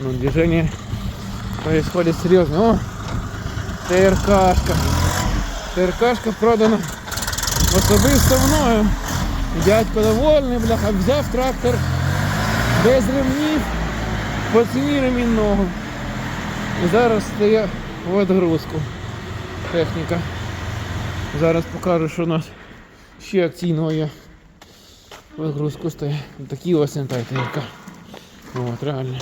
Ну, движение происходит серьезно. О, ТРКшка. ТРКшка продана особисто мною. Дядько довольний, бляха, взяв трактор без ремнів по ціні ремінного. І зараз стає в відгрузку техніка. Зараз покажу, що у нас ще акційного є. Вигрузку стає. Такі ось ТРК. От, реально.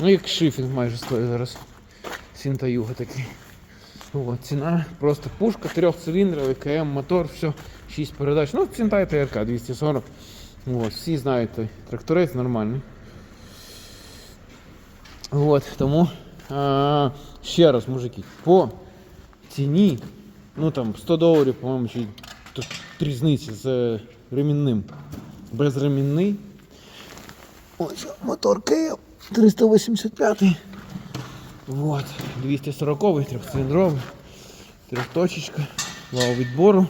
Ну як шифінг майже стоїть зараз. Сінтаюга такий. От, ціна просто пушка, трьохциліндровий, КМ, мотор, все, 6 передач. Ну, Сінтай ТРК 240. От, всі знають той тракторець нормальний. От, тому а, ще раз, мужики, по ціні, ну там 100 доларів, по-моєму, чи різниці з ремінним. Безремінний. Ось мотор КМ 385. Вот, 240 трехцилиндровый, трехточечка, вал відбору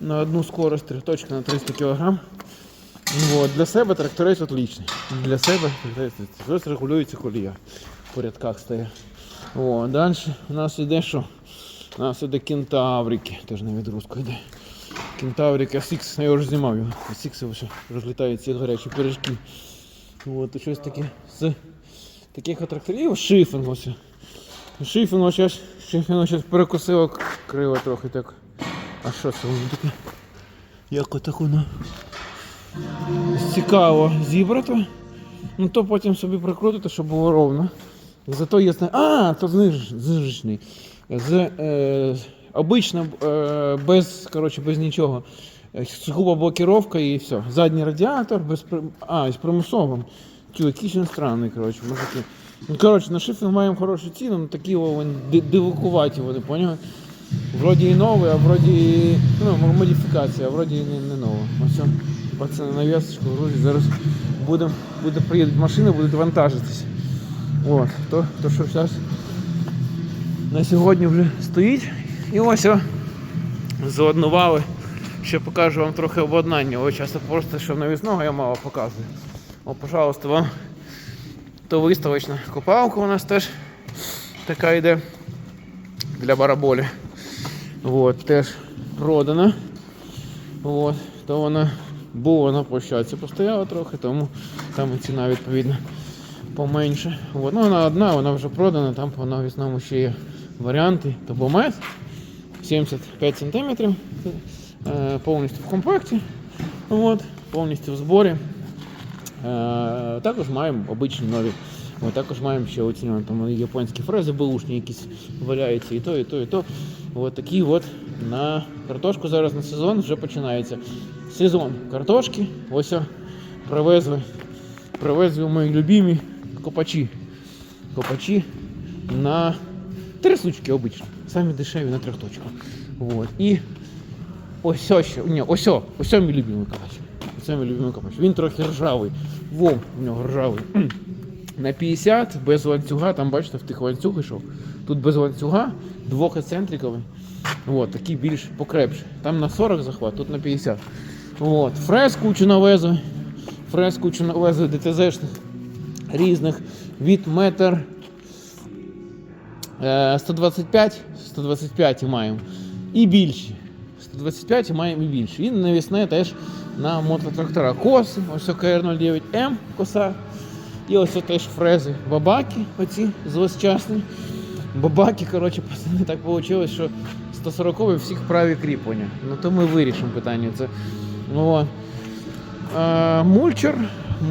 на одну скорость, трехточка на 300 кг. Вот, для себе тракторець отличний. Для себе тракторець. Регулюється колія. В порядках стає. О, далі у нас іде що? У нас іде кентаврики, теж на відрузку йде. Кентаврик SX, я вже знімав його. SX вже розлітають ці гарячі пиріжки. От, щось таке з таких тракторів шифінг ось. Шифінг ось щось, ось перекусило криво трохи так. А що це воно таке? Як отак воно? Цікаво зібрато. Ну то потім собі прикрутити, щоб було ровно. Зато є А, то зниж, знижечний. З, е, обично е, без, коротше, без нічого. Е, Сугубо блокировка і все. Задній радіатор без при- а, з примусовим. Тю, він странний, коротше, мужики. Ну, коротше, на шифінг маємо хорошу ціну, ну такі вони дивакуваті вони, поняли? Вроді і новий, а вроді і, ну, модифікація, а вроді і не, не нова. Ось, о, пацани на в'язочку зараз будем, буде приїдуть машини, будуть вантажитись. От, то, то що зараз на сьогодні вже стоїть. І ось о, заоднували. Ще покажу вам трохи обладнання. Ось часто просто що навісного я мало показую. О, пожалуйста, вам то виставочна копалка у нас теж така йде для бараболі. От, теж продана. От, то вона була на площадці, постояла трохи, тому там ціна відповідно поменше. От, ну, вона одна, вона вже продана, там по навісному ще є варіанти. Тобомет 75 см, повністю в комплекті, от, повністю в зборі. Е, Також маємо обичні нові. От, також маємо ще оці там японські фрези бушні якісь валяються і то, і то, і то. От такі от на картошку зараз на сезон вже починається. Сезон картошки. Ось о, привезли. Привезли мої любимі копачі. Копачі на три сучки обично. Самі дешеві на трьохточку. Вот. І ось о ще. Ні, ось ось мій любимий копач. Ось мій любимий копач. Він трохи ржавий. Вов у нього ржавий. На 50 без ланцюга, там бачите, в тих ланцюг йшов. Тут без ланцюга, двохецентриковий. Вот, такий більш покрепший. Там на 40 захват, тут на 50. Вот. Фрез кучу навезли. Фрез кучу навезли ДТЗшних різних від метр е, 125, 125 і маємо. І більші. 125 і маємо і більші. Він навісне теж на мототрактора. Коси, ось КР09М коса. І ось теж фрези бабаки, оці злосчасні. Бабаки, коротше, пацани, так вийшло, що 140 всіх праві кріплення. Ну то ми вирішимо питання. Це. Ну, от. Е, мульчер,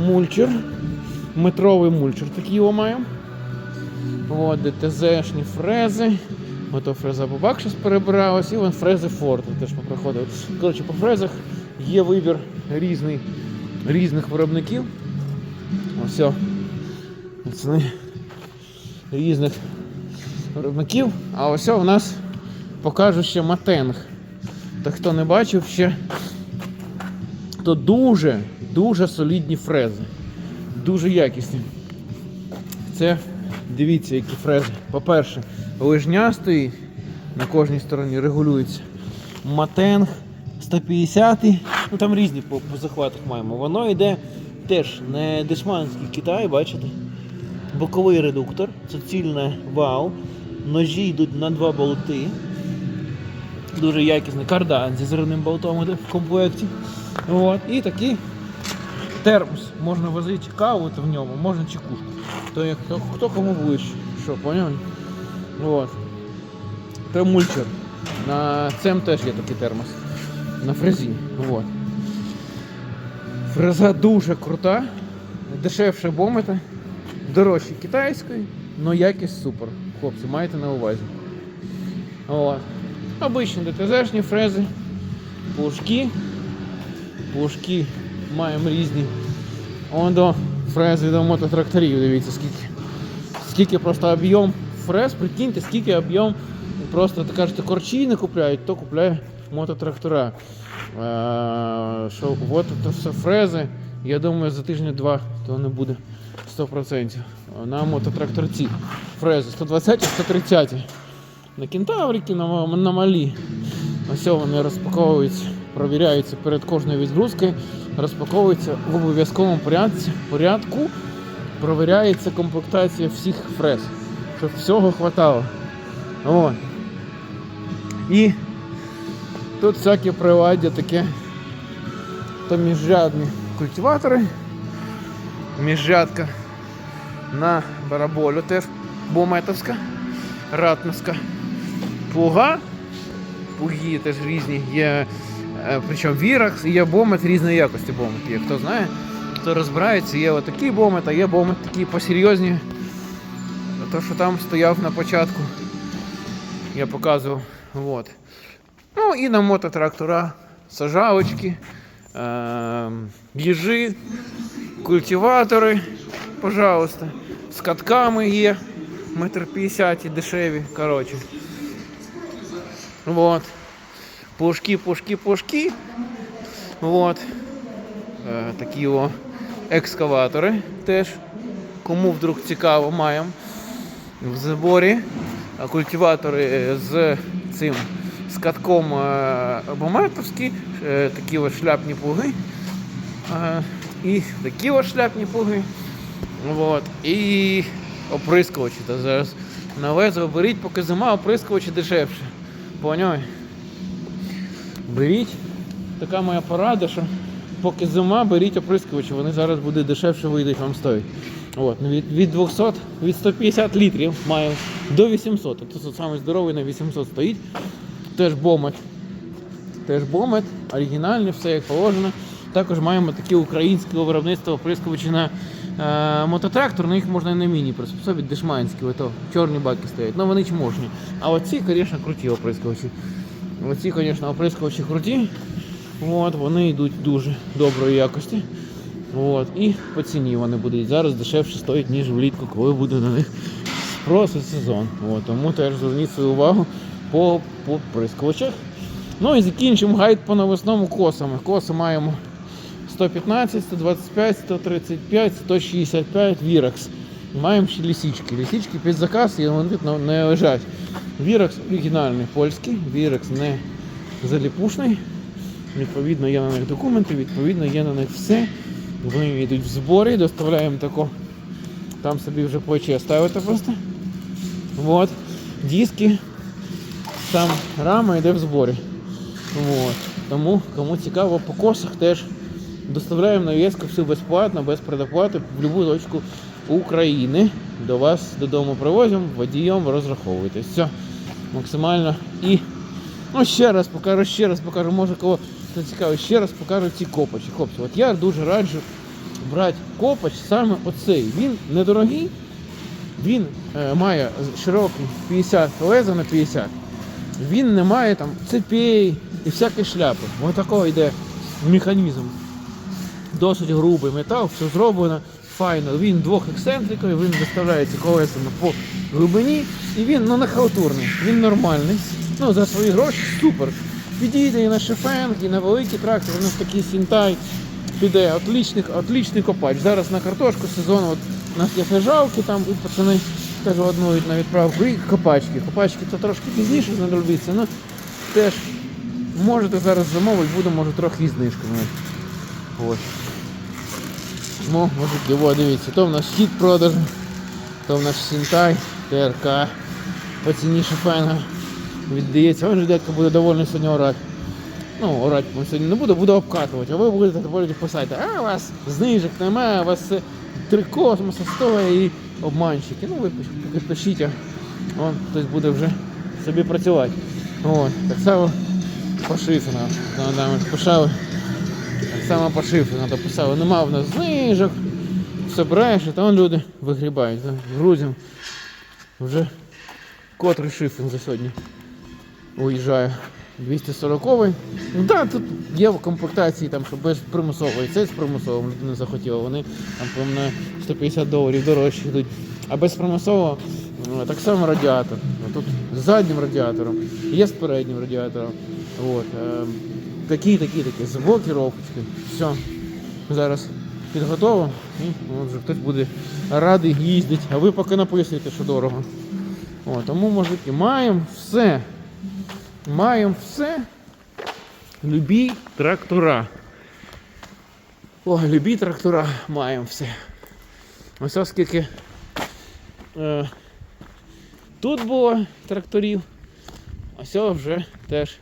мульчер, метровий мульчер такий його маємо. ДТЗшні фрези. Ото фреза Бабак щось перебиралась, і вон фрези Ford теж попроходили. Коротше, по фрезах є вибір різний, різних виробників. Ось. Пацани, різних виробників. А ось у нас покажу ще матенг. Та хто не бачив ще, то дуже, дуже солідні фрези. Дуже якісні. Це дивіться, які фрези. По-перше, лижня стоїть на кожній стороні, регулюється. Матенг 150 ну там різні по, по захватах маємо. Воно йде теж не дешманський Китай, бачите? боковий редуктор, це цільне вау. Ножі йдуть на два болти. Дуже якісний кардан зі зривним болтом іде в комплекті. От. І такий термос. Можна возити каву в ньому, можна чекушку. То як хто, хто кому ближче. Що, поняв? От. Тремульчер. На цем теж є такий термос. На фрезі. От. Фреза дуже крута, дешевше бомета, дорожче китайської, але якість супер. Хлопці, майте на увазі. От. Обичні ДТЗшні фрези, плужки. Плужки маємо різні. Он фрези до мототракторів, дивіться, скільки. Скільки просто об'єм фрез, прикиньте, скільки об'єм. Просто так кажете, корчі не купляють, то купляє мототрактора. Е, що от це все фрези. Я думаю, за тиждень-два то не буде 100%. На мототракторці. Фрези 120 130 на кентаврики, на, на малі. Ось вони розпаковуються, провіряються перед кожною відгрузкою, розпаковуються в обов'язковому порядку, провіряється комплектація всіх фрез, щоб всього хватало. О. І тут всякі приладдя таке, то міжрядні культиватори, міжрядка на бараболю теж бометовська, ратновська плуга. Плуги теж різні. Є причому Віракс і є бомет різної якості бомет. Є хто знає, хто розбирається, є отакий бомет, а є бомет такі посерйозні. То, що там стояв на початку, я показував. Вот. Ну і на мототрактора сажалочки, е- їжі, культиватори, пожалуйста. З катками є. Метр п'ятдесят дешеві, коротше. Вот. Пушки, пушки, пушки. Вот. Е, такі о екскаватори теж. Кому вдруг цікаво, маємо в заборі. Культиватори е, з цим з катком е, бометовські, е, такі ось шляпні плуги. І такі ось шляпні плуги. Вот. І оприскувачі. Та зараз на беріть, поки зима, оприскувачі дешевше. Поняв? Беріть. Така моя порада, що поки зима, беріть оприскувачі, вони зараз буде дешевше вийдуть вам стоїть. От, ну, від, від 200, від 150 літрів маю до 800. Тобто тут самий здоровий на 800 стоїть. Теж бомет. Теж бомет, оригінальний, все як положено. Також маємо такі українське виробництво оприскувачі на е, мототрактор, на їх можна і на міні приспособити, дешманські, ото чорні баки стоять. Ну вони чможні. А оці, звісно, круті оприскувачі. Оці, звісно, оприскувачі круті. От, вони йдуть дуже доброї якості. От, і по ціні вони будуть зараз дешевше стоять, ніж влітку, коли буде на них спрос і сезон. От, тому теж зверніть свою увагу по, по прискувачах. Ну і закінчимо гайд по навесному косами. Коси маємо 115, 125, 135, 165 Віракс. Маємо ще лісічки. Лісічки під заказ і вони не- лежать. Віракс оригінальний польський, Віракс не заліпушний. Відповідно, є на них документи, відповідно, є на них все. Вони йдуть в зборі, доставляємо тако. Там собі вже плече ставите просто. Вот. Диски. Там рама йде в зборі. Вот. Тому, кому цікаво, по косах теж доставляємо на нав'язку все безплатно, без предоплати в будь-яку точку України. До вас додому привозимо, водієм розраховуйтесь. Все, максимально. І ну, ще раз покажу, ще раз покажу, може кого цікаво, ще раз покажу ці копачі. Хлопці, от я дуже раджу брати копач саме оцей. Він недорогий, він е, має широкий 50 леза на 50. Він не має там цепей і всякої шляпи. Ось такого йде механізм. Досить грубий метал, все зроблено файно. Він двох ексцентриків, він виставляється колесами по глибині і він ну, не халтурний, він нормальний. Ну, за свої гроші супер. Підійде і на шефенг, і на великий трактор, ну такий сінтай піде. Отличний, отличний копач. Зараз на картошку сезон, от у нас є фежалки, там і пацани теж однують на відправку. І копачки. Копачки це трошки пізніше знадобиться, ну теж можете зараз замовити, буде може трохи знижками. Ось. Ну, може, його дивіться, то в нас хід продажу. То в наш Сінтай, ТРК, по ціні шифенга віддається. Він же дядько буде довольний сьогодні орати. Ну, орати ми сьогодні не буду, буду обкатувати, а ви будете потім писати, а у вас знижок немає, у вас три космоса стоїть і обманщики. Ну ви пишіть, он хтось буде вже собі працювати. От, так само по шиферу. Нам писали. Так само по шифру треба писали. Нема в нас знижок. Собираєш, і там люди вигрібають. Грузимо. Вже котрий шифр за сьогодні уїжджає. 240-й. Ну так, тут є в комплектації, там, що без примусової. Це з примусовим людина захотіла. Вони там на 150 доларів дорожче йдуть. А без примусового ну, так само радіатор. Тут з заднім радіатором, є з переднім радіатором. От, е, такі, такі, такі, з блокіровочки. Все. Зараз підготово і от вже хтось буде радий їздити. А ви поки написуєте, що дорого. О, тому, мужики, маємо все. Маємо все. Любі трактора. О, любі трактора маємо все. Ось оскільки е, тут було тракторів, ось вже теж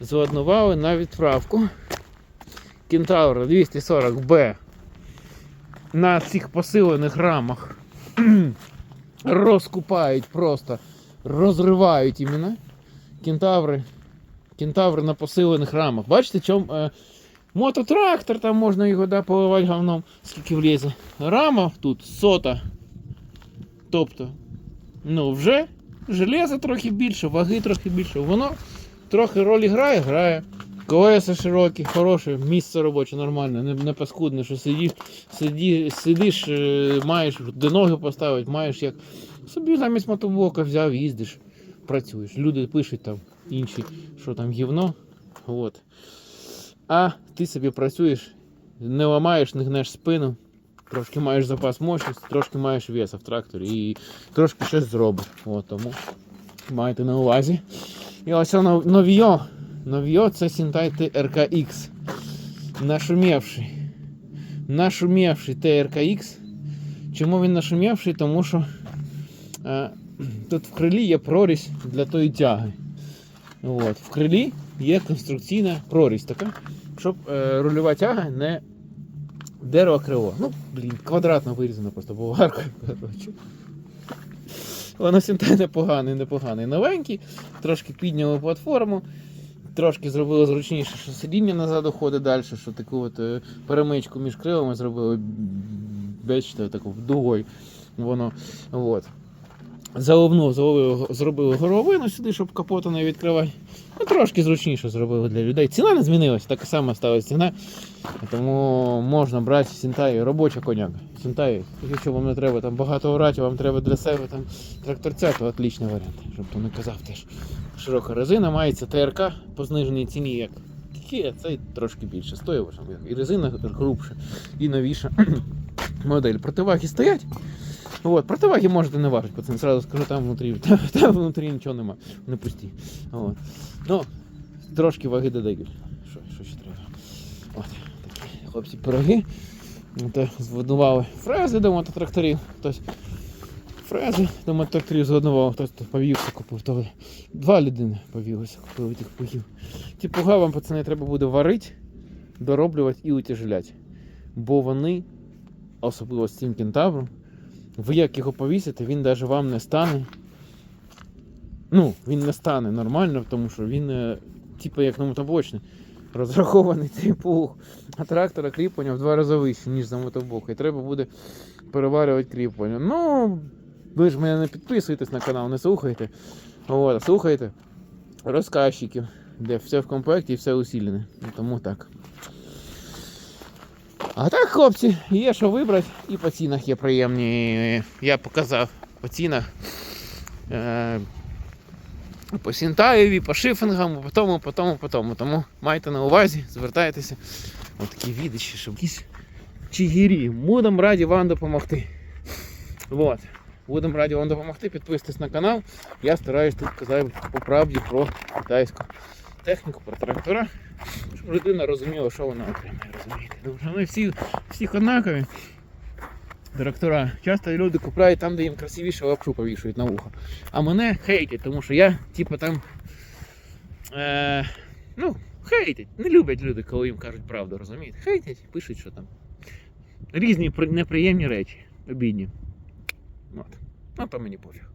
зладнували на відправку. Кентавр 240Б на цих посилених рамах розкупають просто, розривають іменно. Кентаври. Кентаври на посилених рамах. Бачите, чом е, мототрактор, там можна його да, поливати говном, скільки влізе. Рама тут сота. Тобто, ну вже железо трохи більше, ваги трохи більше. Воно трохи ролі грає, грає. Колеса широкі, хороше, місце робоче, нормальне, не, не паскудне, що сидиш, сидиш, е, маєш де ноги поставити, маєш як. Собі замість мотоблока взяв, їздиш, працюєш. Люди пишуть там інші, що там гівно. От. А ти собі працюєш, не ламаєш, не гнеш спину, трошки маєш запас мощності, трошки маєш веса в тракторі і трошки щось зробиш. От, тому майте на увазі. І ось воно новіо. Новье це Сінтай TRKX. Нашумівший. Нашумівший TRKX. Чому він нашумівший? Тому що е, тут в крилі є прорізь для тої тяги. От. В крилі є конструкційна прорізь така, щоб е, рульова тяга не дерево криво. Ну, блін, квадратно вирізано просто болгаркою. Воно Сінтай непоганий, непоганий. Новенький, трошки підняли платформу. Трошки зробили зручніше, що сидіння назад уходить далі, що таку от е, перемичку між крилами зробили, бачите, таку дугою воно. От. Заовнув, зробили, зробили горовину сюди, щоб капота не відкривати. Ну, трошки зручніше зробили для людей. Ціна не змінилася, така сама стала ціна. Тому можна брати Сінтай, робоча коняка. Сінтай, якщо вам не треба там багато орати, вам треба для себе там тракторця, то отличний варіант. Щоб то не казав теж. Широка резина мається ТРК по зниженій ціні, як Kia, цей трошки більше. Стоїть і резина грубша, і новіша модель. Противаги стоять. От, противаги можете не важити, пацан, сразу скажу, там внутрі, там, там внутрі нічого нема, не пусті. От. Ну, трошки ваги додають. Що, що ще треба? От, такі хлопці пироги. От, зводували фрези до мототракторів. Хтось фрези до мототракторів згодував, хтось повівся купив. То два людини повілися, купили тих пугів. Ті пуга вам, пацани, треба буде варити, дороблювати і утяжеляти. Бо вони, особливо з цим кентавром, ви як його повісите, він навіть вам не стане. Ну, він не стане нормально, тому що він, е, типу, як на мотоблочний, розрахований пух. А трактора кріплення в два рази вище, ніж за мотоблок. І треба буде переварювати кріплення. Ну, ви ж мене не підписуєтесь на канал, не слухайте. От, слухайте розказчиків, де все в комплекті і все усілене. Тому так. А так, хлопці, є що вибрати, і по цінах є приємні. Я показав по цінах. Е, по Сінтаєві, по шифингам, по тому, по тому, по тому. Тому майте на увазі, звертайтеся. Ось такі відичі, щоб якісь чигірі. Будемо раді вам допомогти. Вот. Будемо раді вам допомогти. Підписуйтесь на канал. Я стараюсь тут казати по правді про китайську техніку, про трактора. Щоб людина розуміла, що вона отримає. Розумієте? Тому що вони всі, всіх однакові. Директора. Часто люди купляють там, де їм красивіше лапшу повішують на вухо. А мене хейтять, тому що я, типу, там. Е, ну, хейтять. Не люблять люди, коли їм кажуть правду, розумієте? Хейтять, пишуть, що там. Різні при- неприємні речі, обідні. От. Ну, то мені пофіг.